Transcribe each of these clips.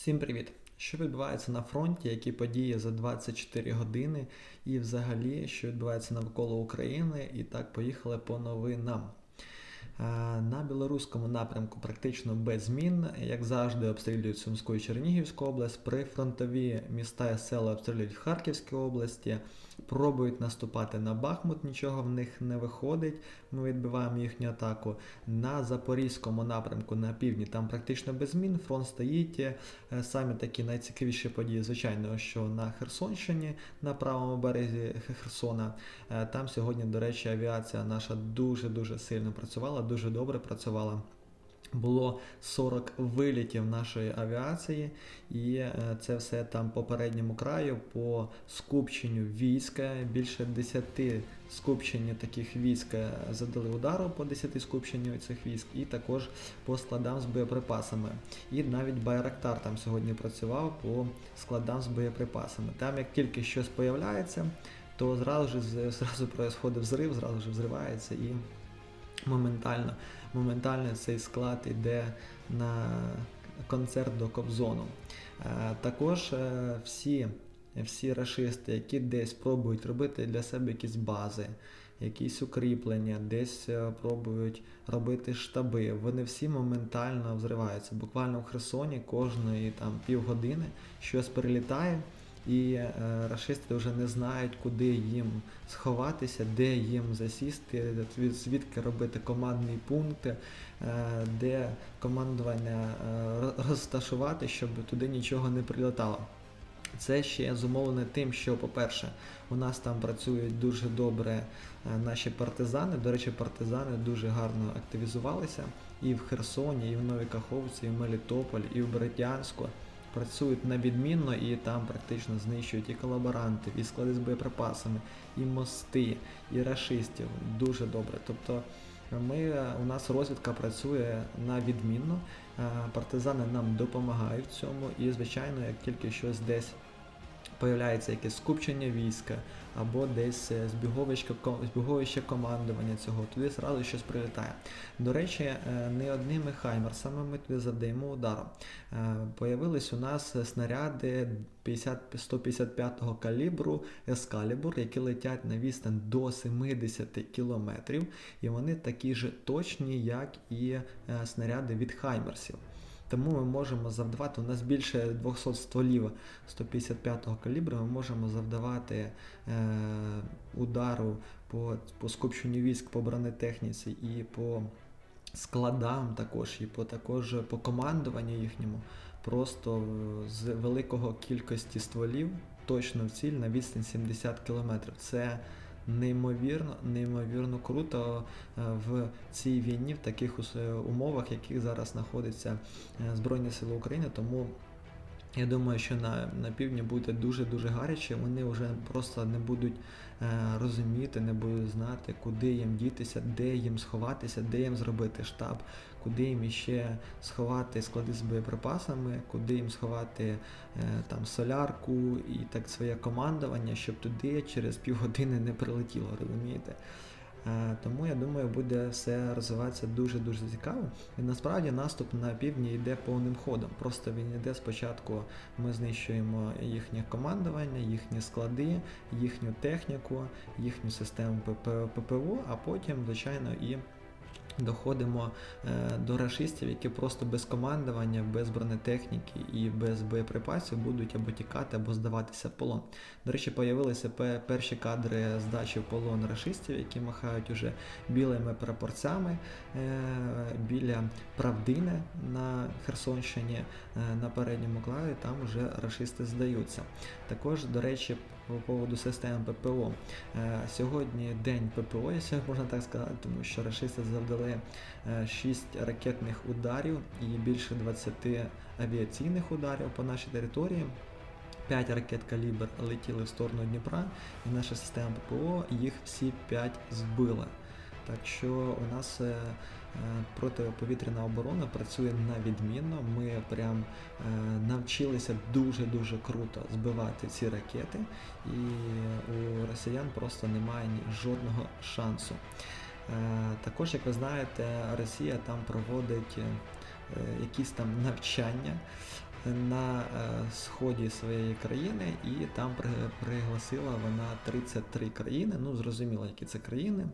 Всім привіт! Що відбувається на фронті, які події за 24 години, і взагалі, що відбувається навколо України, і так поїхали по новинам. Е, На білоруському напрямку практично без змін, як завжди, обстрілюють Сумську і Чернігівську область, прифронтові міста і села обстрілюють Харківській області, пробують наступати на Бахмут, нічого в них не виходить. Ми відбиваємо їхню атаку. На Запорізькому напрямку на півдні там практично без змін. Фронт стоїть. Е, Самі такі найцікавіші події, звичайно, що на Херсонщині, на правому березі Херсона. Е, Там сьогодні, до речі, авіація наша дуже-дуже сильно працювала, дуже добре працювала. Було 40 вилітів нашої авіації, і е, це все там по передньому краю, по скупченню війська. Більше 10 скупчень таких військ е, задали удару по 10 скупченню цих військ, і також по складам з боєприпасами. І навіть Байрактар там сьогодні працював по складам з боєприпасами. Там як тільки щось появляється, то зразу ж зразу происходить взрив, зразу ж взривається і моментально, моментально цей склад іде на концерт до Кобзону. Е, Також е, всі, всі рашисти, які десь пробують робити для себе якісь бази, якісь укріплення, десь е, пробують робити штаби, вони всі моментально взриваються. Буквально в Херсоні кожної там півгодини щось прилітає. І е, рашисти вже не знають, куди їм сховатися, де їм засісти, звідки робити командний пункт, е, де командування е, розташувати, щоб туди нічого не прилітало. Це ще зумовлене тим, що, по-перше, у нас там працюють дуже добре наші партизани. До речі, партизани дуже гарно активізувалися і в Херсоні, і в Новій Каховці, і в Мелітополі, і в Бердянську. Працюють на відмінно і там практично знищують і колаборантів, і склади з боєприпасами, і мости, і рашистів. Дуже добре. Тобто ми, е, у нас розвідка працює на відмінно, е, партизани нам допомагають в цьому, і звичайно, як тільки щось десь появляється якесь скупчення війська або десь е, збіговище, збіговище командування цього, туди зразу щось прилітає. До речі, е, не одними хаймерсами ми туди завдаємо удару. Е, Появились у нас снаряди 50 155-го калібру Ескалібур, які летять на відстань до 70 кілометрів, і вони такі ж точні, як і снаряди від хаймерсів. Тому ми можемо завдавати, у нас більше 200 стволів 155-го калібру, ми можемо завдавати е, удару по, по скупченню військ, по бронетехніці і по складам також, і по також по командуванню їхньому, просто з великого кількості стволів точно в ціль на відстань 70 км. Це неймовірно, неймовірно круто е, в цій війні, в таких умовах, в яких зараз знаходяться е, Збройні Сили України. Тому я думаю, що на, на півдні буде дуже-дуже гаряче. Вони вже просто не будуть е, розуміти, не будуть знати, куди їм дітися, де їм сховатися, де їм зробити штаб, куди їм іще сховати склади з боєприпасами, куди їм сховати е, там солярку і так своє командування, щоб туди через півгодини не прилетіло, розумієте? Е, Тому я думаю, буде все розвиватися дуже-дуже цікаво. І насправді наступ на півдні йде повним ходом. Просто він йде спочатку. Ми знищуємо їхнє командування, їхні склади, їхню техніку, їхню систему ПП- ППО, а потім, звичайно, і. Доходимо е, до рашистів, які просто без командування, без бронетехніки і без боєприпасів будуть або тікати, або здаватися в полон. До речі, появилися перші кадри здачі в полон рашистів, які махають уже білими прапорцями е, біля Правдини на Херсонщині е, на передньому клаві. Там вже рашисти здаються. Також, до речі, по поводу систем ППО. Е, Сьогодні день ППО, якщо можна так сказати, тому що рашисти завдали 6 ракетних ударів і більше 20 авіаційних ударів по нашій території. 5 ракет калібр летіли в сторону Дніпра, і наша система ППО їх всі 5 збила. Так що у нас е, е, протиповітряна оборона працює на відмінно. Ми прям е, навчилися дуже-дуже круто збивати ці ракети, і у росіян просто немає жодного шансу. Також, як ви знаєте, Росія там проводить якісь там навчання на сході своєї країни, і там пригласила вона 33 країни. Ну, зрозуміло, які це країни.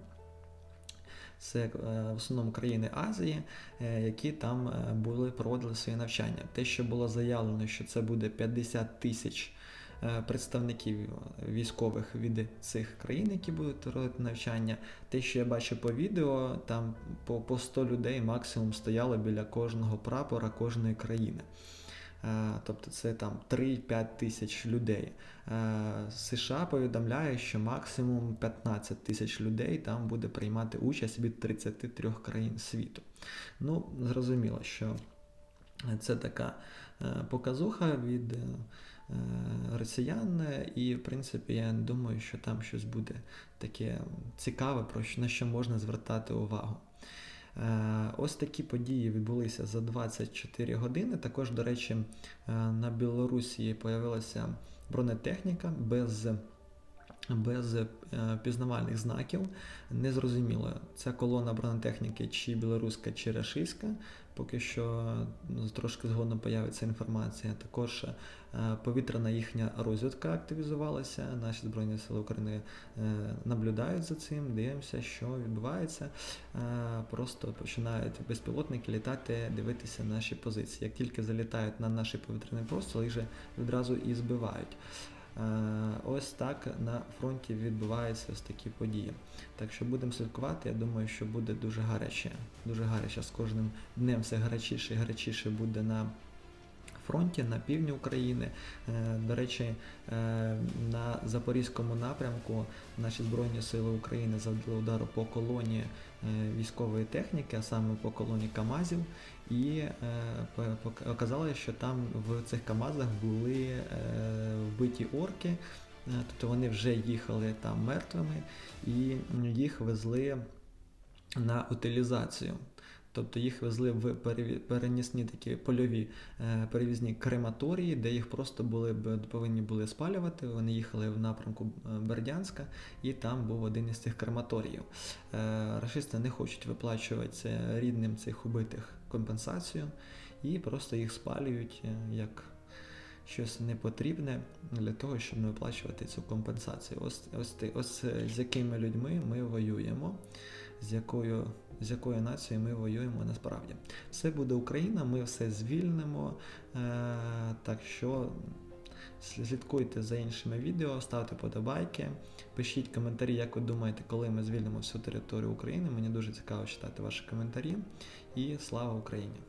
Це е, в основному країни Азії, е, які там е, були проводили своє навчання. Те, що було заявлено, що це буде 50 тисяч представників військових від цих країн, які будуть проводити навчання. Те, що я бачу по відео, там по 100 людей максимум стояло біля кожного прапора кожної країни. Е, Тобто це там 3-5 тисяч людей. Е, США повідомляє, що максимум 15 тисяч людей там буде приймати участь від 33 країн світу. Ну, зрозуміло, що це така е, показуха від росіян, і в принципі я думаю, що там щось буде таке цікаве, про що на що можна звертати увагу. Е, Ось такі події відбулися за 24 години. Також, до речі, е, на Білорусі появилася бронетехніка без, без е, пізнавальних знаків. Незрозуміло, ця колона бронетехніки чи білоруська, чи рашистська. Поки що трошки згодом появиться інформація. Також е, повітряна їхня розвідка активізувалася. Наші Збройні Сили України е, наблюдають за цим, дивимося, що відбувається. Просто починають безпілотники літати, дивитися наші позиції. Як тільки залітають на наші повітряний простір, їх же відразу і збивають. Е, Ось так на фронті відбуваються ось такі події. Так що будемо слідкувати. Я думаю, що буде дуже гаряче. Дуже гаряче. З кожним днем все гарячіше і гарячіше буде на фронті, на півдні України. Е, До речі, е, на Запорізькому напрямку наші Збройні Сили України завдали удару по колоні е, військової техніки, а саме по колоні КАМАЗів. І оказалося, що там в цих КАМАЗах були вбиті орки, тобто вони вже їхали там мертвими і їх везли на утилізацію. Тобто їх везли в перенісні такі польові е, перевізні крематорії, де їх просто були повинні були спалювати. Вони їхали в напрямку е, Бердянська, і там був один із цих крематоріїв. Е, Рашисти не хочуть виплачувати рідним цих убитих компенсацію і просто їх спалюють як щось непотрібне для того, щоб не виплачувати цю компенсацію. Ось, ось, ти- ось з якими людьми ми воюємо, з якою, з якою нацією ми воюємо насправді. Все буде Україна, ми все звільнимо. Е, так що слідкуйте за іншими відео, ставте подобайки, пишіть коментарі, як ви думаєте, коли ми звільнимо всю територію України. Мені дуже цікаво читати ваші коментарі. І слава Україні!